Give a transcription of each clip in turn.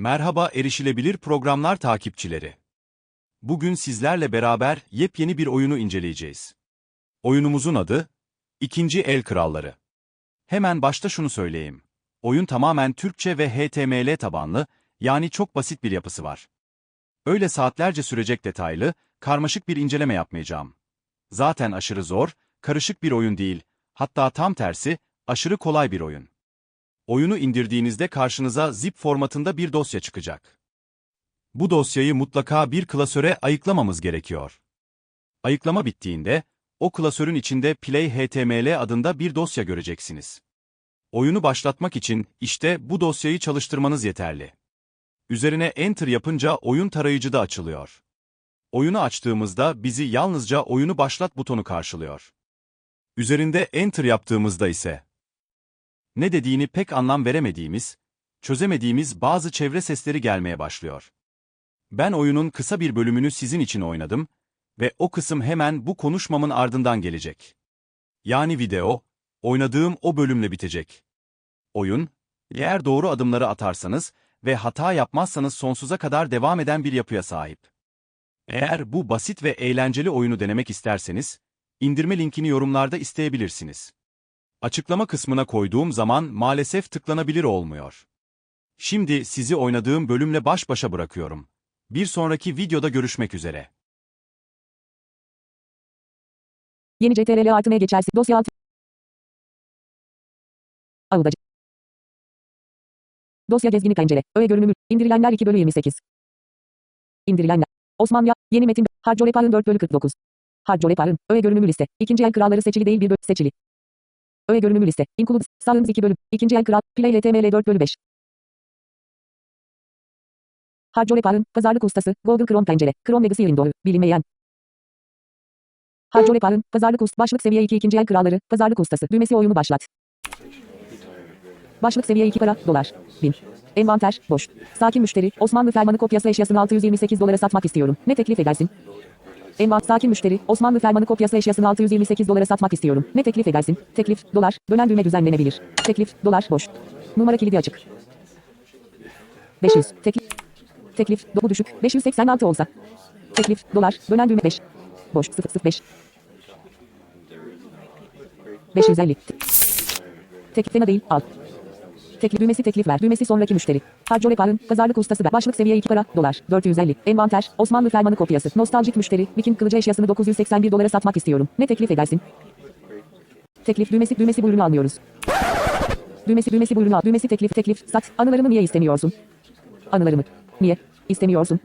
Merhaba erişilebilir programlar takipçileri. Bugün sizlerle beraber yepyeni bir oyunu inceleyeceğiz. Oyunumuzun adı İkinci El Kralları. Hemen başta şunu söyleyeyim. Oyun tamamen Türkçe ve HTML tabanlı, yani çok basit bir yapısı var. Öyle saatlerce sürecek detaylı, karmaşık bir inceleme yapmayacağım. Zaten aşırı zor, karışık bir oyun değil, hatta tam tersi, aşırı kolay bir oyun. Oyunu indirdiğinizde karşınıza zip formatında bir dosya çıkacak. Bu dosyayı mutlaka bir klasöre ayıklamamız gerekiyor. Ayıklama bittiğinde, o klasörün içinde Play HTML adında bir dosya göreceksiniz. Oyunu başlatmak için işte bu dosyayı çalıştırmanız yeterli. Üzerine Enter yapınca oyun tarayıcıda açılıyor. Oyunu açtığımızda bizi yalnızca oyunu başlat butonu karşılıyor. Üzerinde Enter yaptığımızda ise ne dediğini pek anlam veremediğimiz, çözemediğimiz bazı çevre sesleri gelmeye başlıyor. Ben oyunun kısa bir bölümünü sizin için oynadım ve o kısım hemen bu konuşmamın ardından gelecek. Yani video, oynadığım o bölümle bitecek. Oyun, eğer doğru adımları atarsanız ve hata yapmazsanız sonsuza kadar devam eden bir yapıya sahip. Eğer bu basit ve eğlenceli oyunu denemek isterseniz, indirme linkini yorumlarda isteyebilirsiniz. Açıklama kısmına koyduğum zaman maalesef tıklanabilir olmuyor. Şimdi sizi oynadığım bölümle baş başa bırakıyorum. Bir sonraki videoda görüşmek üzere. Yeni CTRL artı M geçersin. Dosya altı. Avudacı. Dosya gezgini pencere. Öğe görünümü. İndirilenler 2 bölü 28. İndirilenler. Osmanlı. Yeni metin. Harcole Parın 4 bölü 49. Harcole Parın. Öğe görünümü liste. İkinci el kralları seçili değil bir bölü seçili. Öğe görünümü liste. Includes. Sağınız 2 bölü. İkinci el kral. Play HTML 4 bölü 5. Harcole Parın. Pazarlık ustası. Google Chrome pencere. Chrome Legacy Window. Bilinmeyen. Harcole Parın. Pazarlık ustası. Başlık seviye 2 ikinci el kralları. Pazarlık ustası. Düğmesi oyunu başlat. Başlık seviye 2 para, dolar. 1000. Envanter, boş. Sakin müşteri, Osmanlı fermanı kopyası eşyasını 628 dolara satmak istiyorum. Ne teklif edersin? Envan, sakin müşteri, Osmanlı fermanı kopyası eşyasını 628 dolara satmak istiyorum. Ne teklif edersin? Teklif, dolar, dönen düğme düzenlenebilir. Teklif, dolar, boş. Numara kilidi açık. 500. Teklif. Teklif, bu düşük. 586 olsa. Teklif, dolar, dönen düğme 5. Boş, 005. 550. Teklif fena değil, al. Teklif düğmesi teklif ver. Düğmesi sonraki müşteri. Harcole Parın, pazarlık ustası ben. Başlık seviye 2 para, dolar. 450. Envanter, Osmanlı fermanı kopyası. Nostaljik müşteri, Viking kılıcı eşyasını 981 dolara satmak istiyorum. Ne teklif edersin? Teklif düğmesi düğmesi bu ürünü almıyoruz. Düğmesi düğmesi bu ürünü al. Düğmesi teklif teklif sat. Anılarımı niye istemiyorsun? Anılarımı. Niye? İstemiyorsun.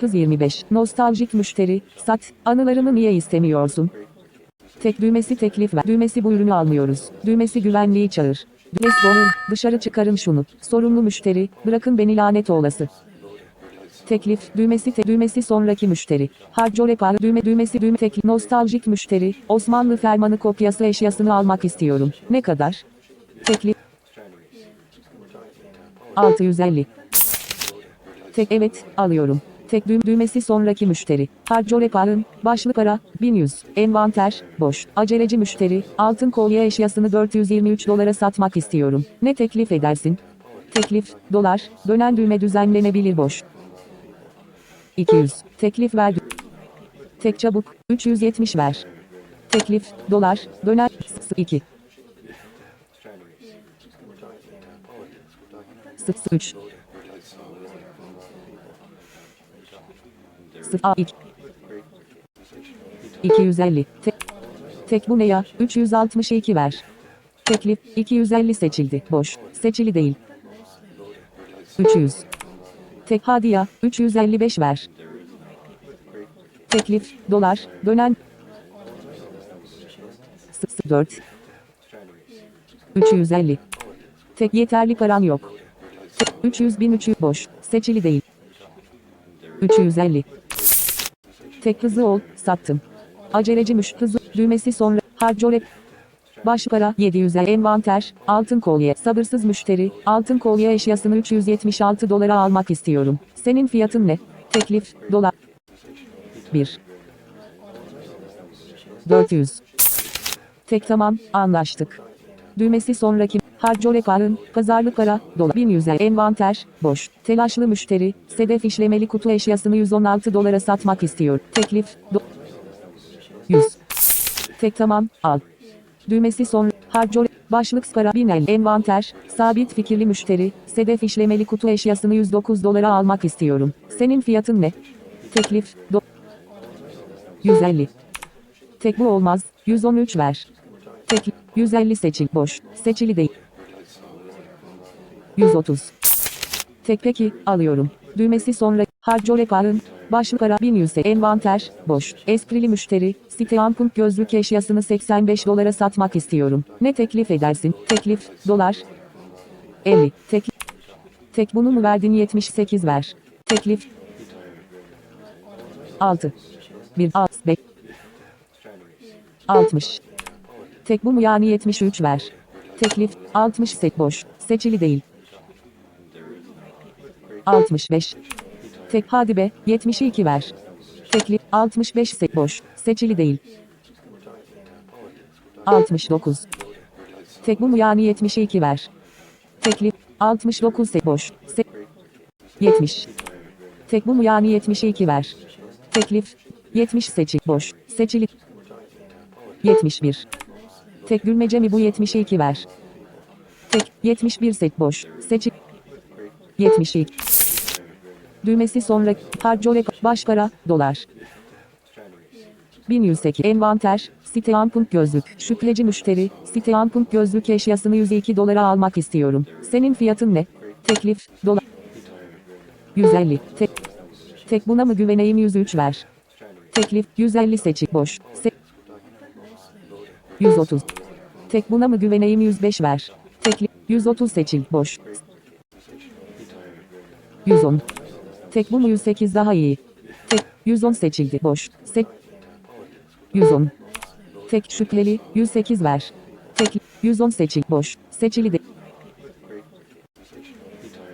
Hız 25. Nostaljik müşteri, sat. Anılarımı niye istemiyorsun? Tek düğmesi teklif ver. Düğmesi bu ürünü almıyoruz. Düğmesi güvenliği çağır. Doğru. Dışarı çıkarın şunu. Sorumlu müşteri. Bırakın beni lanet olası. Teklif, düğmesi te, düğmesi sonraki müşteri. Harcole para, düğme, düğmesi düğme teklif, nostaljik müşteri, Osmanlı fermanı kopyası eşyasını almak istiyorum. Ne kadar? Teklif. 650. Tek evet, alıyorum. Tek düğüm düğmesi sonraki müşteri. Harcole parın, başlı para, 1100. Envanter, boş. Aceleci müşteri, altın kolye eşyasını 423 dolara satmak istiyorum. Ne teklif edersin? Teklif, dolar, dönen düğme düzenlenebilir boş. 200. Teklif ver. Tek çabuk, 370 ver. Teklif, dolar, dönen, 2. 3. 0 A 2 250 tek, tek bu ne ya? 362 ver. Teklif 250 seçildi. Boş. Seçili değil. 300 tek hadi ya. 355 ver. Teklif dolar dönen. 4 350 tek yeterli paran yok. Tek 300 bin 300 boş. Seçili değil. 350 Tek hızlı ol, sattım. Aceleci müş, hızlı, düğmesi sonra, harcole, baş para, 700 envanter, altın kolye, sabırsız müşteri, altın kolye eşyasını 376 dolara almak istiyorum. Senin fiyatın ne? Teklif, dolar. 1. 400. Tek tamam, anlaştık. Düğmesi sonraki, Harcole karın, pazarlık para, dolar. 1100 envanter, boş. Telaşlı müşteri, sedef işlemeli kutu eşyasını 116 dolara satmak istiyor. Teklif, do 100. Tek tamam, al. Düğmesi sonra, harcole, başlık para 1000 el, envanter, sabit fikirli müşteri, sedef işlemeli kutu eşyasını 109 dolara almak istiyorum. Senin fiyatın ne? Teklif, do 150. Tek bu olmaz, 113 ver. Tek 150 seçil boş. Seçili değil. 130. Tek peki alıyorum. Düğmesi sonra harcole karın. Başlık ara 1100 envanter boş. Esprili müşteri. Site ampunk gözlük eşyasını 85 dolara satmak istiyorum. Ne teklif edersin? Teklif dolar 50. Tek Tek bunu mu verdin 78 ver. Teklif 6. 1 6 5 60. Tek bu mu yani 73 ver. Teklif 60 sek boş. Seçili değil. 65. Tek hadi be 72 ver. Teklif 65 sek boş. Seçili değil. 69. Tek bu mu yani 72 ver. Teklif 69 sek boş. Se 70. Tek bu mu yani 72 ver. Teklif 70 seçil boş. Seçili 71. Tek gülmece mi bu 72 ver. Tek 71 set boş. Seçik. 72. Düğmesi sonra harcole baş para dolar. 1108 envanter site ampunk gözlük şüpheci müşteri site ampunk gözlük eşyasını 102 dolara almak istiyorum. Senin fiyatın ne? Teklif dolar. 150 tek tek buna mı güveneyim 103 ver. Teklif 150 seçik boş. Se 130. Tek buna mı güveneyim 105 ver. Teklif 130 seçil boş. 110. Tek bu mu 108 daha iyi. Tek 110 seçildi boş. Sek 110. Tek şüpheli 108 ver. Tek 110 seçil boş. Seçili de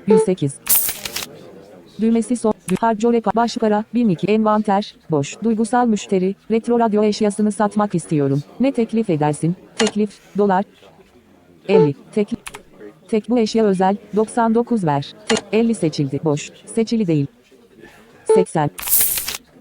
108. Düğmesi son. Harcole baş para 1002 envanter boş. Duygusal müşteri retro radyo eşyasını satmak istiyorum. Ne teklif edersin? Teklif dolar 50. Tek Tek bu eşya özel 99 ver. Tek 50 seçildi boş. Seçili değil. 80.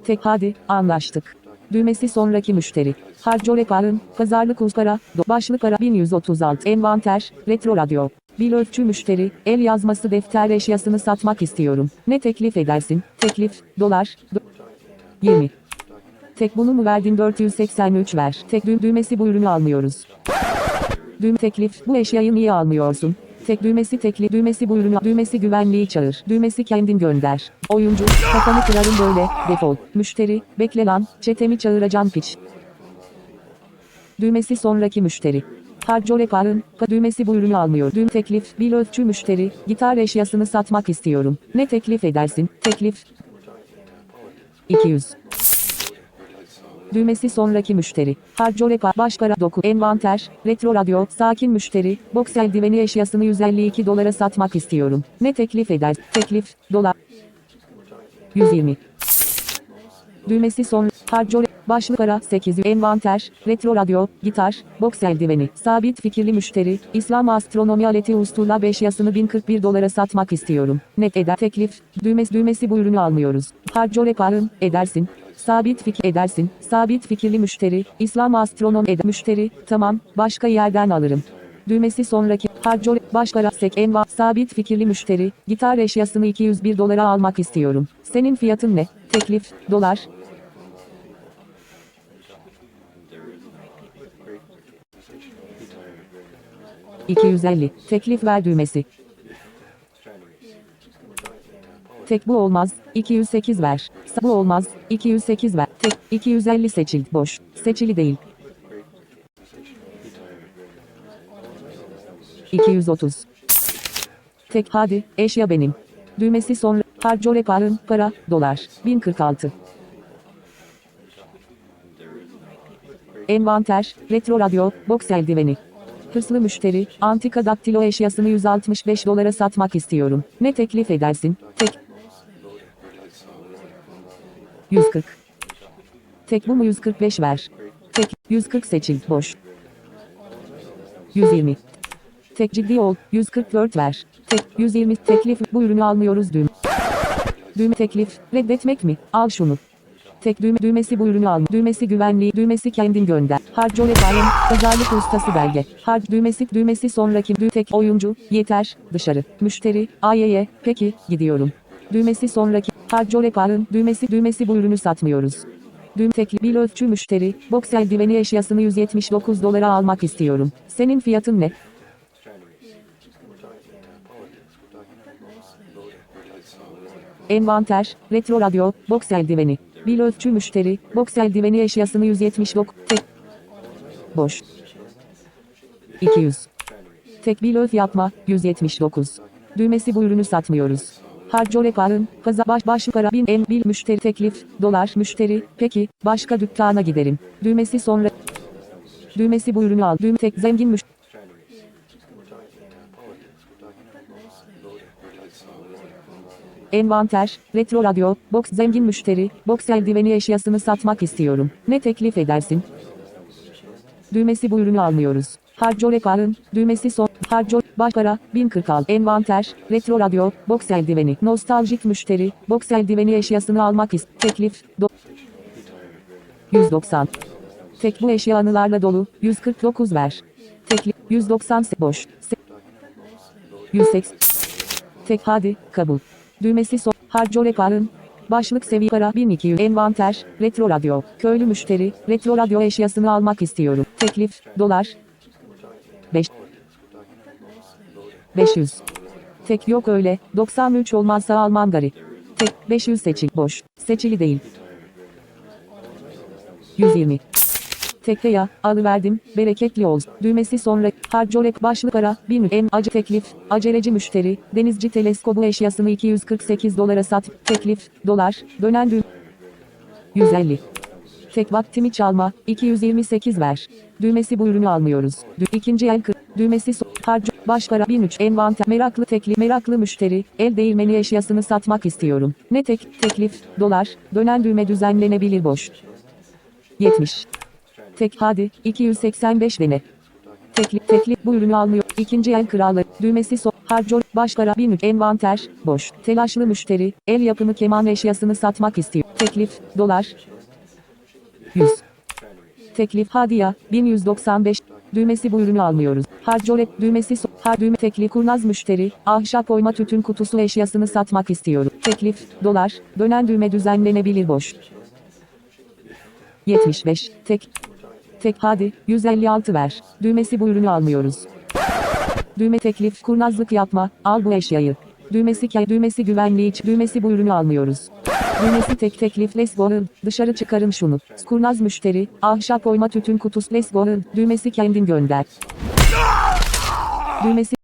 Tek hadi anlaştık. Düğmesi sonraki müşteri. Harcole karın, pazarlık uspara, do- başlık ara 1136 envanter, retro radyo. Bir ölçü müşteri, el yazması defter eşyasını satmak istiyorum. Ne teklif edersin? Teklif, dolar, do- 20. Tek bunu mu verdin 483 ver. Tek düğmesi bu ürünü almıyoruz. Düğüm teklif, bu eşyayı niye almıyorsun? Tek düğmesi tekli düğmesi bu ürünü düğmesi güvenliği çağır. Düğmesi kendin gönder. Oyuncu, kafanı kırarım böyle, defol. Müşteri, bekle lan, çetemi çağıracağım piç. Düğmesi sonraki müşteri. Harcole karın, ka düğmesi bu ürünü almıyor. Düğüm teklif, bir ölçü müşteri, gitar eşyasını satmak istiyorum. Ne teklif edersin? Teklif 200. Düğmesi sonraki müşteri. Harcole ka baş para doku envanter, retro radyo, sakin müşteri, boks eldiveni eşyasını 152 dolara satmak istiyorum. Ne teklif eder? Teklif, dolar. 120. Düğmesi son harcole başlık para 800 envanter, retro radyo, gitar, boks eldiveni, sabit fikirli müşteri, İslam astronomi aleti ustula eşyasını 1041 dolara satmak istiyorum. Net eder teklif, düğmesi düğmesi bu ürünü almıyoruz. Harcole karın, edersin. Sabit fikir edersin. Sabit fikirli müşteri, İslam astronom eder müşteri, tamam, başka yerden alırım. Düğmesi sonraki harcole başkara sek enva sabit fikirli müşteri gitar eşyasını 201 dolara almak istiyorum. Senin fiyatın ne? Teklif dolar. ...250. Teklif ver düğmesi. Tek bu olmaz. 208 ver. Sa- Bu olmaz. 208 ver. Tek 250 seçil. Boş. Seçili değil. 230. Tek hadi, eşya benim. Düğmesi sonra, harcole karın, para, dolar. 1046. Envanter, retro radyo, boks eldiveni. Hırslı müşteri, antika daktilo eşyasını 165 dolara satmak istiyorum. Ne teklif edersin? Tek. 140. Tek bu mu 145 ver. Tek, 140 seçil, boş. 120. Tek ciddi ol. 144 ver. Tek 120 teklif bu ürünü almıyoruz düğme. Düğme teklif reddetmek mi? Al şunu. Tek düğme düğmesi bu ürünü alma. Düğmesi güvenliği, düğmesi kendin gönder. Harcole bayım, pazarlık ustası belge. Harc düğmesi, düğmesi sonraki dü tek oyuncu, yeter, dışarı. Müşteri, ayeye, peki, gidiyorum. Düğmesi sonraki, harcole parın, düğmesi, düğmesi bu ürünü satmıyoruz. Düğüm tekli bir ölçü müşteri, boks eldiveni eşyasını 179 dolara almak istiyorum. Senin fiyatın ne? Envanter, retro radyo, boks eldiveni. Bir ölçü müşteri, boks eldiveni eşyasını 179, tek. Boş. 200. Tek bir öf yapma, 179. Düğmesi bu ürünü satmıyoruz. Harcole parın, kaza baş baş para bin en bil müşteri teklif, dolar müşteri, peki, başka dükkana giderim. Düğmesi sonra. Düğmesi bu ürünü al. Düğme tek zengin müşteri. Envanter, retro radyo, box zengin müşteri, box eldiveni eşyasını satmak istiyorum. Ne teklif edersin? Düğmesi bu ürünü almıyoruz. Harcole parın, düğmesi son, harco, baş para, 1040 al. Envanter, retro radyo, box eldiveni, nostaljik müşteri, box eldiveni eşyasını almak ist. Teklif, do 190. Tek bu eşya anılarla dolu, 149 ver. Teklif, 190 se- boş. Se- 180. Tek hadi, kabul. Düğmesi son. Harcole parın. Başlık seviye para 1200. Envanter, retro radyo. Köylü müşteri, retro radyo eşyasını almak istiyorum. Teklif, dolar. 5. 500. Tek yok öyle, 93 olmazsa Alman gari. Tek, 500 seçil, boş. Seçili değil. 120. Tekte ya, alıverdim, bereketli olsun. Düğmesi sonra, harcolek başlık para, 1000 en acı teklif, aceleci müşteri, denizci teleskobu eşyasını 248 dolara sat, teklif, dolar, dönen düğüm. 150. Tek vaktimi çalma, 228 ver. Düğmesi bu ürünü almıyoruz. Dü ikinci el kır, düğmesi so harcı, baş para 1003 envanter, meraklı teklif, meraklı müşteri, el değirmeni eşyasını satmak istiyorum. Ne tek, teklif, dolar, dönen düğme düzenlenebilir boş. 70. Tek hadi, 285 dene. Teklif, teklif bu ürünü almıyor. İkinci el kralı, düğmesi so, harcol, baş para 1003 envanter, boş. Telaşlı müşteri, el yapımı keman eşyasını satmak istiyor. Teklif, dolar. 100. Teklif hadi ya, 1195. Düğmesi bu ürünü almıyoruz. Harcolet düğmesi so, har düğme teklif kurnaz müşteri, ahşap oyma tütün kutusu eşyasını satmak istiyorum. Teklif, dolar, dönen düğme düzenlenebilir boş. 75. Tek. Tek hadi, 156 ver. Düğmesi bu ürünü almıyoruz. Düğme teklif, kurnazlık yapma, al bu eşyayı. Düğmesi kay, düğmesi güvenliği, iç, düğmesi bu ürünü almıyoruz. Düğmesi tek teklif, go, dışarı çıkarın şunu. Kurnaz müşteri, ahşap oyma tütün kutusu, let's go, düğmesi kendin gönder. Düğmesi